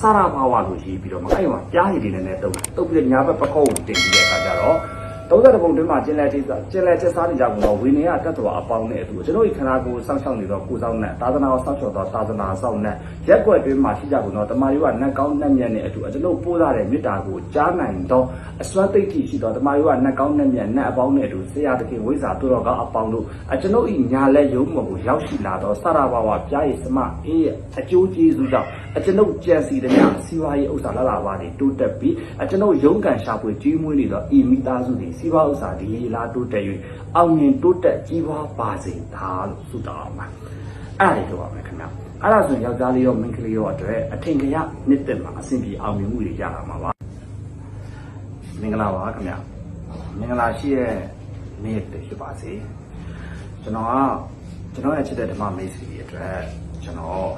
စရဘာဝလို့ရေးပြီးတော့မှအဲ့မှာပြားရည်တွေနဲ့တုပ်တုပ်ပြီးညာဘက်ပကောက်ကိုတင်ပြီးတဲ့အခါကျတော့ 30ပုံတွင်းမှာကျင်လဲတိကျင်လဲချက်စားနေကြကုန်တော့ဝိနည်းကတတ်တော်အပေါင်းနဲ့အတူကျွန်တော်ဒီခန္ဓာကိုယ်စောင့်ရှောက်နေတော့ကိုယ်ဆောင်နဲ့သာသနာကိုစောင့်ရှောက်တော့သာသနာဆောင်နဲ့ရက်ွက်တွင်းမှာရှိကြကုန်တော့တမာရီကနတ်ကောင်းနတ်မြတ်နဲ့အတူကျွန်တော်ပို့ထားတဲ့မေတ္တာကိုကြားနိုင်တော့အစွမ်းသိတိရှိတော့တမာရီကနတ်ကောင်းနတ်မြတ်နတ်အပေါင်းနဲ့အတူဆရာတခင်ဝိဇ္ဇာတို့တော်ကအပေါင်းတို့အကျွန်ုပ်ဤညာလက်ယုံမကိုရောက်ရှိလာတော့စရဘာဝပြားရည်စမအေးရဲ့အကျိုးကျေးဇူးကြောင့်အကျွန်ုပ်ကြံစီတဲ့ညစီဝါရေးဥစ္စာလာလာပါနေတိုးတက်ပြီးအကျွန်ုပ်ရုံးကန်ရှာဖွေကြီးမွေးနေတော့ဤမိသားစုတွေစီဝါဥစ္စာဒီလာတိုးတက်၍အောင်မြင်တိုးတက်ကြီးပွားပါစေသာလို့ဆုတောင်းအောင်ပါအဲ့ဒါတွေတော့ပါမယ်ခင်ဗျအဲ့ဒါဆိုရင်ယောက်ျားလေးရောမိန်းကလေးရောအတွက်အထင်ကရနှစ်သက်မှာအဆင်ပြေအောင်မြင်မှုတွေရလာမှာပါမင်္ဂလာပါခင်ဗျမင်္ဂလာရှိရဲ့နေ့တစ်ဖြစ်ပါစေကျွန်တော်ကကျွန်တော်ရဲ့ချစ်တဲ့ဓမ္မမိတ်ဆွေတွေအတွက်ကျွန်တော်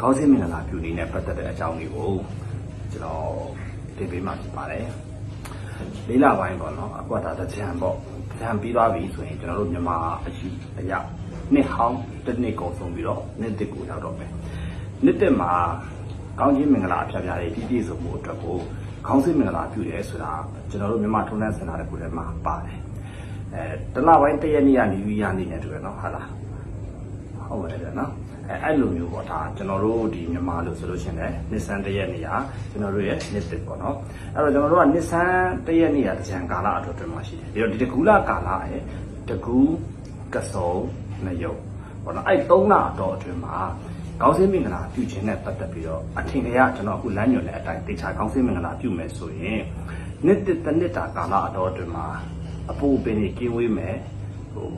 ခေါင်းစဉ်မင်္ဂလာပြုနေနဲ့ပတ်သက်တဲ့အကြောင်းလေးကို ကျွန်တော်တင်ပေးမှာဖြစ်ပါတယ်လေးလပိုင်းပေါ့နော်အကွက်တာတစ်ချံပေါ့တစ်ချံပြီးသွားပြီဆိုရင်ကျွန်တော်တို့မြန်မာအရှိအရာနှစ်ဟောင်းတစ်နှစ်ကုန်ဆုံးပြီးတော့နှစ်တစ်ကိုရောက်တော့မယ်နှစ်တစ်မှာကောင်းခြင်းမင်္ဂလာအဖျားဖျားတွေပြည့်ပြည့်စုံမှုအတွက်ကိုခေါင်းစဉ်မင်္ဂလာပြုရဲဆိုတာကျွန်တော်တို့မြန်မာထုံးတမ်းစင်တာတစ်ခုထဲမှာပါတယ်အဲတလပိုင်းတစ်ရက်နေ့ကနေပြီးရနေတယ်တူတယ်နော်ဟာလားဟုတ်ပါတယ်နော် အဲအဲ့လိုမျိုးပေါ့ဒါကျွန်တော်တို့ဒီမြန်မာလို့ဆိုလို့ရှိရင်လည်းနှစ်ဆန်းတစ်ရက်နေရာကျွန်တော်တို့ရဲ့နှစ်တစ်ပေါ့နော်အဲ့တော့ကျွန်တော်တို့ကနှစ်ဆန်းတစ်ရက်နေရာတကြံကာလအတော်တွင်မှာရှိတယ်ပြီးတော့ဒီတကူလာကာလရဲ့တကူကစုံနယုတ်ပေါ့နော်အဲ့သုံးလအတော်အတွင်းမှာကောင်းစင်းမင်္ဂလာပြုခြင်းနဲ့ပတ်သက်ပြီးတော့အထင်ကြီးကျွန်တော်အခုလမ်းညွှန်တဲ့အတိုင်းတေချာကောင်းစင်းမင်္ဂလာပြုမယ်ဆိုရင်နှစ်တစ်တစ်နှစ်တာကာလအတော်အတွင်းမှာအပူပင်ကြီးကင်းဝေးမယ် ဟို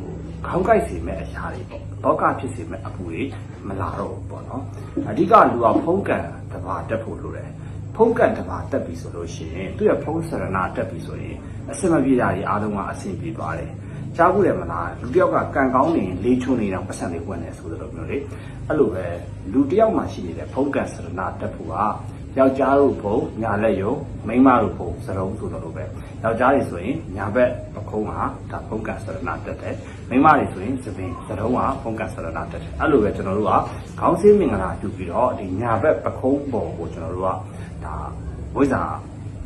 ခေါင်းကိုက်စီမဲ့အရာတွေပေါ့ဘောကဖြစ်စီမဲ့အပူတွေမလာတော့ဘူးပေါ့နော်အဓိကလူကဖုံးကန်တဘာတက်ဖို့လိုတယ်ဖုံးကန်တဘာတက်ပြီဆိုလို့ရှိရင်သူ့ရဲ့ဖုံးစရနာတက်ပြီဆိုရင်အစင်မပြေတာတွေအားလုံးကအဆင်ပြေသွားတယ်ကြားဘူးတယ်မလားလူတစ်ယောက်ကကံကောင်းနေရင်လေးချုံနေတော့ပတ်စံလေးဝင်နေဆိုတဲ့လိုမျိုးလေအဲ့လိုပဲလူတစ်ယောက်မှရှိနေတဲ့ဖုံးကန်စရနာတက်ဖို့က ယောက်ျားတို့ဘုံညာလက်ယုံမိန်းမတို့ဘုံစရုံးဆိုတော့လိုပဲယောက်ျားတွေဆိုရင်ညာဘက်ပခုံးဟာဒါဖုံးကန်စရနာတက်တယ်မိန်းမတွေဆိုရင်သပင်စရုံးဟာဖုံးကန်စရနာတက်တယ်အဲ့လိုပဲကျွန်တော်တို့ကခေါင်းစင်းမင်္ဂလာပြုပြီးတော့ဒီညာဘက်ပခုံးပေါ်ကိုကျွန်တော်တို့ကဒါဝိဇ္ဇာ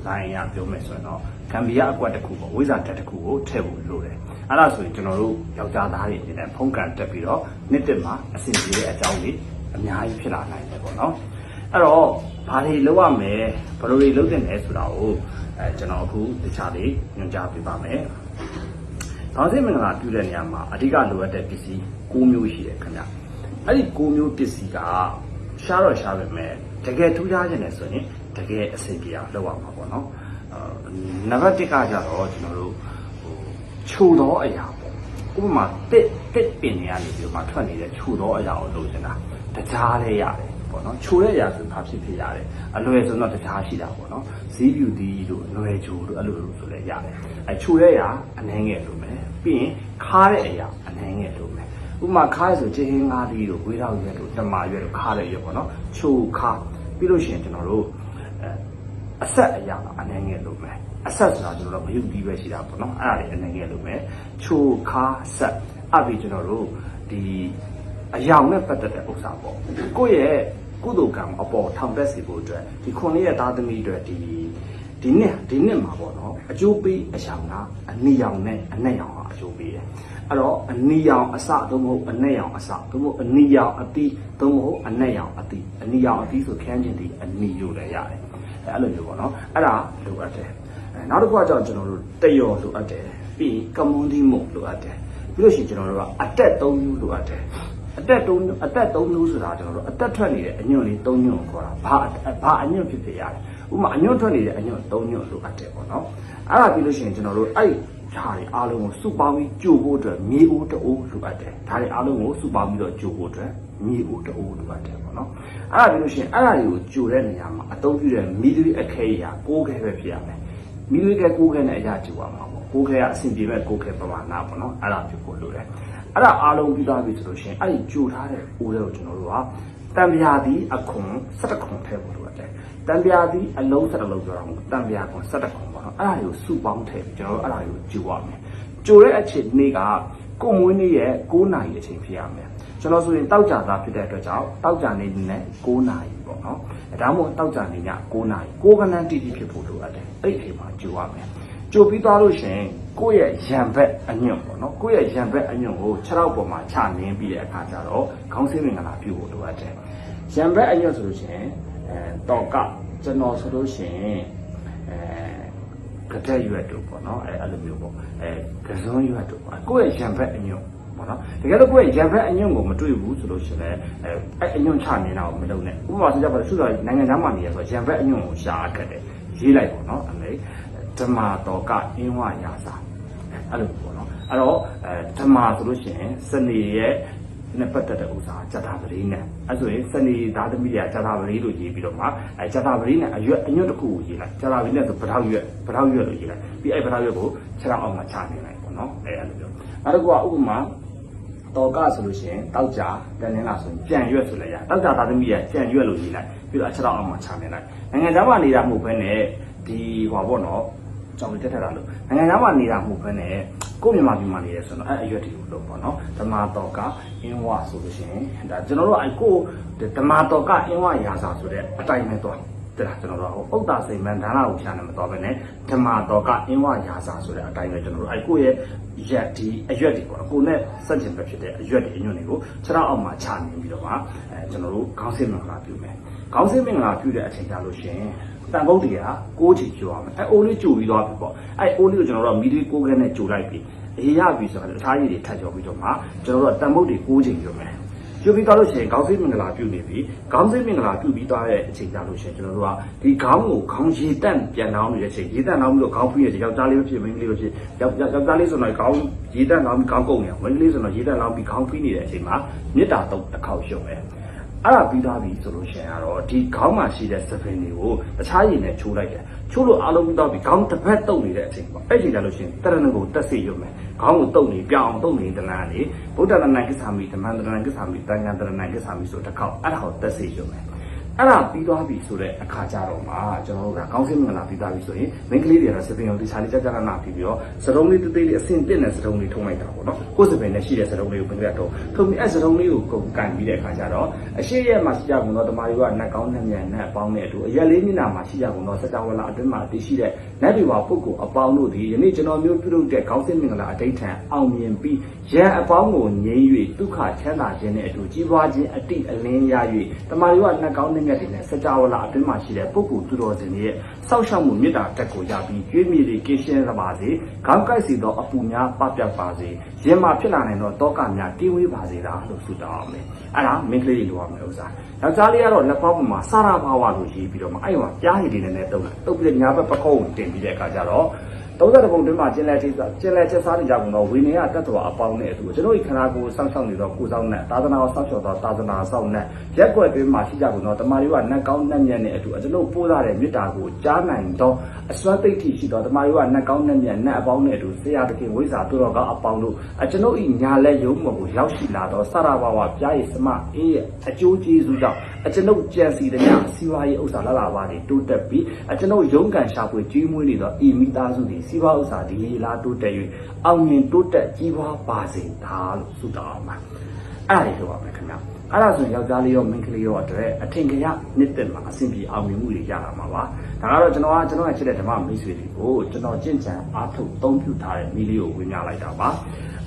လိုင်းရပြောမယ်ဆိုရင်တော့ကံဘီယာအကွက်တစ်ခုပေါ့ဝိဇ္ဇာတက်တစ်ခုကိုထည့်ဖို့လိုတယ်အဲ့ဒါဆိုရင်ကျွန်တော်တို့ယောက်ျားသားတွေအနေနဲ့ဖုံးကန်တက်ပြီးတော့နှစ်တက်မှာအဆင်ပြေတဲ့အကြောင်းလေးအများကြီးဖြစ်လာနိုင်တယ်ပေါ့နော် အဲ့တော့ဘာတွေလုပ်ရမလဲဘယ်လိုတွေလုပ်တင်လဲဆိုတာကိုအဲကျွန်တော်အခုတခြားလေးညွှန်ကြားပေးပါမယ်။ခေါင်းစဉ်မင်္ဂလာပြုတဲ့နေရာမှာအဓိကလိုအပ်တဲ့ပစ္စည်း၉မျိုးရှိတယ်ခင်ဗျ။အဲ့ဒီ၉မျိုးပစ္စည်းကရှားတော့ရှားပဲမဲ့တကယ်ထူးခြားခြင်းနဲ့ဆိုရင်တကယ်အဆင်ပြေအောင်လုပ်ရမှာပေါ့နော်။အဲနံပါတ်1ကကြတော့ကျွန်တော်တို့ဟိုခြုံသောအရာပေါ့။ဥပမာတစ်တစ်ပင်တွေကနေပြီးတော့မှထွက်နေတဲ့ခြုံသောအရာကိုလုပ်နေတာတကြားလေးရတယ် ပေါ့နော်ခြုံတဲ့နေရာဆိုဘာဖြစ်ဖြစ်ရတယ်အလွယ်ဆိုတော့တခြားရှိတာပေါ့နော်ဈေးပြူတီတို့အလွယ်ဂျိုတို့အဲ့လိုလိုဆိုလဲရတယ်အဲခြုံတဲ့နေရာအနှဲငယ်လိုမယ်ပြီးရင်ခါတဲ့အရာအနှဲငယ်လိုမယ်ဥပမာခါရဆိုချင်းဟင်းငါးတီးတို့ဝေးတော့ရွက်တို့တမာရွက်တို့ခါတဲ့ရွက်ပေါ့နော်ခြုံခါပြီးလို့ရှိရင်ကျွန်တော်တို့အဲအဆက်အရာအနှဲငယ်လိုမယ်အဆက်ဆိုတာကျွန်တော်တို့မယုတ်ပြီးပဲရှိတာပေါ့နော်အဲ့ဒါတွေအနှဲငယ်လိုမယ်ခြုံခါဆက်အပြီးကျွန်တော်တို့ဒီ အယောင်နဲ့ပတ်သက်တဲ့ဥစ္စာပေါ့ကိုယ့်ရဲ့ကုသိုလ်ကံအပေါ်ထောင်တက်စီဖို့အတွက်ဒီခုနှစ်ရဲ့သားသမီးအတွက်ဒီဒီနှစ်ဒီနှစ်မှာပေါ့နော်အကျိုးပေးအယောင်ကအနီရောင်နဲ့အနက်ရောင်ကအကျိုးပေးတယ်အဲ့တော့အနီရောင်အစသို့မဟုတ်အနက်ရောင်အစသို့မဟုတ်အနီရောင်အတီးသို့မဟုတ်အနက်ရောင်အတီးအနီရောင်အတီးဆိုခန်းချင်းဒီအနီလို့လည်းရတယ်အဲ့လိုမျိုးပေါ့နော်အဲ့ဒါလိုအပ်တယ်အဲနောက်တစ်ခုကကြောင့်ကျွန်တော်တို့တယောလိုအပ်တယ်ပြီးရင်ကမွန်ဒီမုတ်လိုအပ်တယ်ပြီးလို့ရှိရင်ကျွန်တော်တို့ကအတက်၃မျိုးလိုအပ်တယ် အသက်၃အသက်၃မျိုးဆိုတာကျွန်တော်တို့အသက်ထွက်နေတဲ့အညွန့်လေး၃ညွန့်ကိုခေါ်တာဘာဘာအညွန့်ဖြစ်ဖြစ်ရတယ်ဥပမာအညွန့်ထွက်နေတဲ့အညွန့်၃ညွန့်လိုအပ်တယ်ပေါ့နော်အဲ့ဒါပြီးလို့ရှိရင်ကျွန်တော်တို့အဲ့ဓာတ်တွေအားလုံးကိုစုပေါင်းပြီးကြိုဖို့အတွက်မြေအိုးတအိုးလိုအပ်တယ်ဓာတ်တွေအားလုံးကိုစုပေါင်းပြီးတော့ကြိုဖို့အတွက်မြေအိုးတအိုးလိုအပ်တယ်ပေါ့နော်အဲ့ဒါပြီးလို့ရှိရင်အဲ့ဒါတွေကိုကြိုတဲ့နေရာမှာအသုံးပြုတဲ့မီးသွေးအခဲရာကိုးခဲပဲဖြစ်ရမယ်မီးသွေးကကိုးခဲနဲ့အရာကြိုရမှာပေါ့ကိုးခဲကအဆင်ပြေမဲ့ကိုးခဲပမာဏပေါ့နော်အဲ့ဒါဖြစ်ဖို့လိုတယ် အဲ့ဒါအားလုံးပြီးသွားပြီဆိုလို့ရှိရင်အဲ့ဒီကြိုထားတဲ့အိုးတွေကိုကျွန်တော်တို့ကတံပြာသည်အခွန်17ခွန်ထည့်ဖို့လိုတယ်တံပြာသည်အလုံး17လုံးပြောတာမဟုတ်တံပြာခွန်17ခွန်ပေါ့နော်အဲ့ဒါတွေကိုစုပေါင်းထည့်ပြီးကျွန်တော်တို့အဲ့ဒါတွေကိုကြိုရမယ်ကြိုတဲ့အချိန်နေ့ကကိုမွေးနေ့ရဲ့9နာရီအချိန်ဖြစ်ရမယ်ကျွန်တော်ဆိုရင်တောက်ကြသားဖြစ်တဲ့အတွက်ကြောင့်တောက်ကြနေနဲ့9နာရီပေါ့နော်ဒါမှမဟုတ်တောက်ကြနေည9နာရီ9ခဏတိတိဖြစ်ဖို့လိုအပ်တယ်အဲ့ဒီအချိန်မှာကြိုရမယ် ကြိုပြီးသွားလို့ရှိရင်ကိုယ့်ရဲ့ရံဘက်အညွန့်ပေါ့နော်ကိုယ့်ရဲ့ရံဘက်အညွန့်ကိုခြေထောက်ပေါ်မှာချနင်းပြီးတဲ့အခါကျတော့ခေါင်းစင်းမင်္ဂလာပြုဖို့လိုအပ်တယ်ရံဘက်အညွန့်ဆိုလို့ရှိရင်အဲတော့ကကျွန်တော်ဆိုလို့ရှိရင်အဲကတဲ့ရွက်တို့ပေါ့နော်အဲအဲ့လိုမျိုးပေါ့အဲကစုံရွက်တို့ပေါ့ကိုယ့်ရဲ့ရံဘက်အညွန့်ပေါ့နော်တကယ်လို့ကိုယ့်ရဲ့ရံဘက်အညွန့်ကိုမတွေ့ဘူးဆိုလို့ရှိရင်အဲအဲ့အညွန့်ချနေတာကိုမလုပ်နဲ့ဥပမာဆိုကြပါစို့ဆိုတော့နိုင်ငံသားမှာနေရဆိုရံဘက်အညွန့်ကိုရှာအပ်တယ်ရေးလိုက်ပေါ့နော်အမေ ဓမ္မာတော်ကအင်းဝရာစာအဲ့လိုပေါ့နော်အဲ့တော့အဲဓမ္မာဆိုလို့ရှိရင်စနေရဲ့နဲ့ပတ်သက်တဲ့ဥစ္စာဇတာပရိနဲ့အဲဆိုရင်စနေသားသမီးတွေကဇတာပရိလို့ရေးပြီးတော့မှအဲဇတာပရိနဲ့အရွက်အညွတ်တစ်ခုကိုရေးလိုက်ဇတာပရိနဲ့ဆိုပထောက်ရွက်ပထောက်ရွက်လို့ရေးလိုက်ပြီးအဲပထောက်ရွက်ကိုခြေထောက်အောင်မှာချနေလိုက်ပေါ့နော်အဲအဲ့လိုမျိုးနောက်တစ်ခုကဥပမာတော်ကဆိုလို့ရှိရင်တောက်ကြတန်နေလားဆိုရင်ကြံရွက်ဆိုလည်းရတောက်ကြသားသမီးရဲ့ကြံရွက်လို့ရေးလိုက်ပြီးတော့ခြေထောက်အောင်မှာချနေလိုက်နိုင်ငံသားမှာနေတာမဟုတ်ဘဲနဲ့ဒီဟောပေါ့နော် ကြောင်တက်ထတာလို့နိုင်ငံသားမှာနေတာမဟုတ်ဘဲနဲ့ကိုယ့်မြန်မာပြည်မှာနေရဲဆိုတော့အဲ့အရွက်တွေကိုလုပ်ပေါ့နော်ဓမ္မတော်ကအင်းဝဆိုလို့ရှိရင်ဒါကျွန်တော်တို့အဲ့ကိုဓမ္မတော်ကအင်းဝရာစာဆိုတဲ့အတိုင်းပဲသွား တဲ့လားကျွန်တော်တို့ဟိုဥဒ္ဒါစိန်မန်ဒါနကိုဖြာနေမသွားပဲနဲ့ဓမ္မတော်ကအင်းဝရာစာဆိုတဲ့အတိုင်းပဲကျွန်တော်တို့အဲ့ကိုရဲ့ရက်ဒီအရွက်တွေပေါ့နော်ကိုနဲ့စက်ကျင်ပဲဖြစ်တဲ့အရွက်တွေအညွန့်တွေကိုခြေထောက်အောက်မှာချနေပြီးတော့မှအဲကျွန်တော်တို့ခေါင်းစင်းမင်္ဂလာပြုမယ်ခေါင်းစင်းမင်္ဂလာပြုတဲ့အချိန်ကြလို့ရှိရင်တန်ဖုတ်တွေက6ချိန်ကျိုးရမယ်အဲအိုးလေးကျိုးပြီးသွားပြီပေါ့အဲအိုးလေးကိုကျွန်တော်တို့မီလီ6ခဲနဲ့ကျိုးလိုက်ပြီအရေးရပြီဆိုတော့တခြားရည်တွေထပ်ကျော်ပြီးတော့မှကျွန်တော်တို့တန်ဖုတ်တွေ6ချိန်ကျိုးမယ် ကျိုးပြီးသွားလို့ရှိရင်ခေါင်းစိတ်မင်္ဂလာပြုနေပြီခေါင်းစိတ်မင်္ဂလာပြုပြီးသွားတဲ့အချိန်ကြလို့ရှိရင်ကျွန်တော်တို့ကဒီခေါင်းကိုခေါင်းရေတန့်ပြန်နှောင်းနေတဲ့အချိန်ရေတန့်နှောင်းပြီးတော့ခေါင်းပြီးရယောက်ျားလေးဖြစ်မိန်းကလေးဖြစ်ယောက်ယောက်ျားလေးဆိုတော့ခေါင်းရေတန့်နှောင်းပြီးခေါင်းကုန်နေမိန်းကလေးဆိုတော့ရေတန့်နှောင်းပြီးခေါင်းပြီးနေတဲ့အချိန်မှာမေတ္တာတုတ်တစ်ခေါက်ရှုံတယ် အဲ့ဒါပြီးသွားပြီဆိုလို့ရှိရင်ကတော့ဒီခေါင်းမှာရှိတဲ့စပင်တွေကိုတခြားရည်နဲ့ချိုးလိုက်တယ်ချိုးလို့အားလုံးပြီးသွားပြီခေါင်းတစ်ဖက်တုပ်နေတဲ့အချိန်ပေါ့အဲ့ချိန်ကြလို့ရှိရင်တရဏဂုံတက်စေရုံပဲခေါင်းကိုတုပ်နေပြောင်းအောင်တုပ်နေတလန်းနေဗုဒ္ဓတရဏကိစ္ဆာမိဓမ္မတရဏကိစ္ဆာမိတန်ခါတရဏကိစ္ဆာမိဆိုတစ်ခေါက်အဲ့ဒါကိုတက်စေရုံပဲ အဲ့ဒါပြီးသွားပြီဆိုတဲ့အခါကြတော့မှကျွန်တော်တို့ကကောင်းစင်းမင်္ဂလာပြီးသွားပြီဆိုရင်မိန်းကလေးတွေကတော့စပင်ကိုတခြားလေးကြကြနာနာပြီးပြီးတော့စတုံးလေးတိတ်တိတ်လေးအဆင်ပြည့်တဲ့စတုံးလေးထုံးလိုက်တာပေါ့နော်ကိုယ်စပင်နဲ့ရှိတဲ့စတုံးလေးကိုမိန်းကလေးတော့ထုံပြီးအဲ့စတုံးလေးကိုကုန်ကန်ပြီးတဲ့အခါကျတော့အရှိရဲ့မှာရှိကြကုန်တော့တမာရီကနတ်ကောင်းနဲ့မြန်နဲ့အပေါင်းနဲ့အတူအရက်လေးမျက်နှာမှာရှိကြကုန်တော့စကြဝဠာအတွင်းမှာတည်ရှိတဲ့နတ်တွေပါပုဂ္ဂိုလ်အပေါင်းတို့ဒီယနေ့ကျွန်တော်မျိုးပြုလုပ်တဲ့ကောင်းစင်းမင်္ဂလာအဋိဋ္ဌံအောင်မြင်ပြီးရန်အပေါင်းကိုငြိမ်း၍ဒုက္ခချမ်းသာခြင်းနဲ့အတူကြီးပွားခြင်းအတိအလင်းရ၍တမာရီကနတ်ကောင်းနဲ့မြတ်တွေနဲ့စကြဝဠာအတွင်းမှာရှိတဲ့ပုဂ္ဂိုလ်သူတော်စင်တွေရဲ့စောက်ရှောက်မှုမေတ္တာတက်ကိုရပြီးကျွေးမြေတွေကင်းရှင်းပါစေခေါင်းကိုက်စီသောအပူများပပျောက်ပါစေရင်မှာဖြစ်လာနိုင်သောတောကများကင်းဝေးပါစေလားလို့ဆုတောင်းအောင်မယ်အဲ့ဒါမင်းကလေးတွေလိုရမယ်ဥစ္စာယောက်ျားလေးကတော့လက်ဖောက်ပေါ်မှာစာရဘာဝလို့ရေးပြီးတော့မှအဲ့မှာပြားရည်တွေနဲ့တုပ်လိုက်တုပ်ပြီးညာဘက်ပကုံးတင်ပြီးတဲ့အခါကျတော့ 30ပုံတွင်းမှာကျင်လဲထိစားကျင်လဲချက်စားနေကြကုန်တော့ဝိနည်းကတတ်တော်အပေါင်းနဲ့အတူကျွန်တော်ဒီခန္ဓာကိုယ်စောင့်ရှောက်နေတော့ကိုယ်ဆောင်နဲ့သာသနာကိုစောင့်ရှောက်တော့သာသနာဆောင်နဲ့ရက်ွက်တွင်းမှာရှိကြကုန်တော့တမာရီကနတ်ကောင်းနတ်မြတ်နဲ့အတူကျွန်တော်ပို့ရတဲ့မေတ္တာကိုကြားနိုင်တော့အစွမ်းသိတိရှိတော့တမာရီကနတ်ကောင်းနတ်မြတ်နတ်အပေါင်းနဲ့အတူဆရာတခင်ဝိဇ္ဇာတို့တော်ကအပေါင်းတို့အကျွန်ုပ်ဤညာလက်ယုံမကိုရောက်ရှိလာတော့စရဘာဝပြားရည်စမအေးရဲ့အကျိုးကျေးဇူးကြောင့်အကျွန်ုပ်ကြံစီတဲ့ညစီဝါရေးဥစ္စာလာလာပါနေတိုးတက်ပြီးအကျွန်ုပ်ရုံးကန်ရှာဖွေကြီးမွေးနေတော့ဤမိသားစုဒီစီဝါဥစ္စာဒီလာတိုးတက်၍အောင်မြင်တိုးတက်ကြီးပွားပါစေဒါလို့ဆုတောင်းအောင်ပါအဲ့ဒါလေးပြောပါမယ်ခင်ဗျာအဲ့ဒါဆိုရင်ယောက်ျားလေးရောမိန်းကလေးရောအတွက်အထင်ကြီးနှစ်သက်မှာအဆင်ပြေအောင်မြင်မှုတွေရလာမှာပါဒါကတော့ကျွန်တော်ကကျွန်တော်ကချစ်တဲ့ဓမ္မမိတ်ဆွေတွေကိုကျွန်တော်ကြင့်ကြံအားထုတ်အသုံးပြုထားတဲ့နည်းလေးကိုဝင်ပြလိုက်တာပါ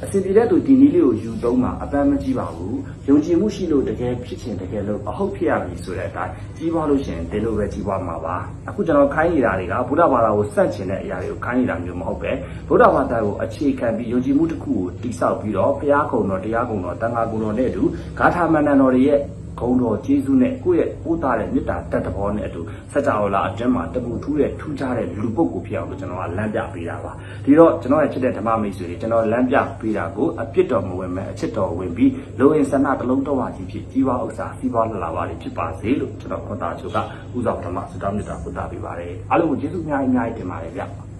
အစီအပြေတဲ့သူဒီနည်းလေးကိုယူသုံးမှာအပန်းမကြီးပါဘူးယုံကြည်မှုရှိလို့တကယ်ဖြစ်ချင်တကယ်လို့အဟုတ်ဖြစ်ရပြီဆိုတဲ့အတိုင်းကြီးပွားလို့ရှိရင်ဒီလိုပဲကြီးပွားမှာပါအခုကျွန်တော်ခိုင်းနေတာတွေကဗုဒ္ဓဘာသာကိုစန့်ကျင်တဲ့အရာတွေကိုခိုင်းနေတာမျိုးမဟုတ်ပဲဗုဒ္ဓဘာသာကိုအခြေခံပြီးယုံကြည်မှုတစ်ခုကိုတိဆောက်ပြီးတော့ဘုရားကုံတော်တရားကုံတော်တန်ခါကုံတော်နဲ့အတူဂါထာမန္တန်တော်တွေရဲ့ ဂုံတော်ကျေးဇူးနဲ့ကိုယ့်ရဲ့ပိုးသားတဲ့မေတ္တာတတ်တဘောနဲ့အတူစัจ java လာအတွင်းမှာတပူထူးတဲ့ထူးခြားတဲ့လူပုဂ္ဂိုလ်ဖြစ်အောင်လို့ကျွန်တော်ကလမ်းပြပေးတာပါဒီတော့ကျွန်တော်ရဲ့ချစ်တဲ့ဓမ္မမိတ်ဆွေတွေကျွန်တော်လမ်းပြပေးတာကိုအပြစ်တော်မဝင်မဲ့အချစ်တော်ဝင်ပြီးလိုရင်ဆန္ဒတစ်လုံးတော်ဝါကြီးဖြစ်ကြီးပွားဥစ္စာစီးပွားလှလာပါလိမ့်ဖြစ်ပါစေလို့ကျွန်တော်ခွန်သားချုပ်ကဥစ္စာပထမစတောင်းမြတ်တာပို့တာပေးပါတယ်အားလုံးကိုကျေးဇူးအများကြီးအများကြီးတင်ပါတယ်ဗျ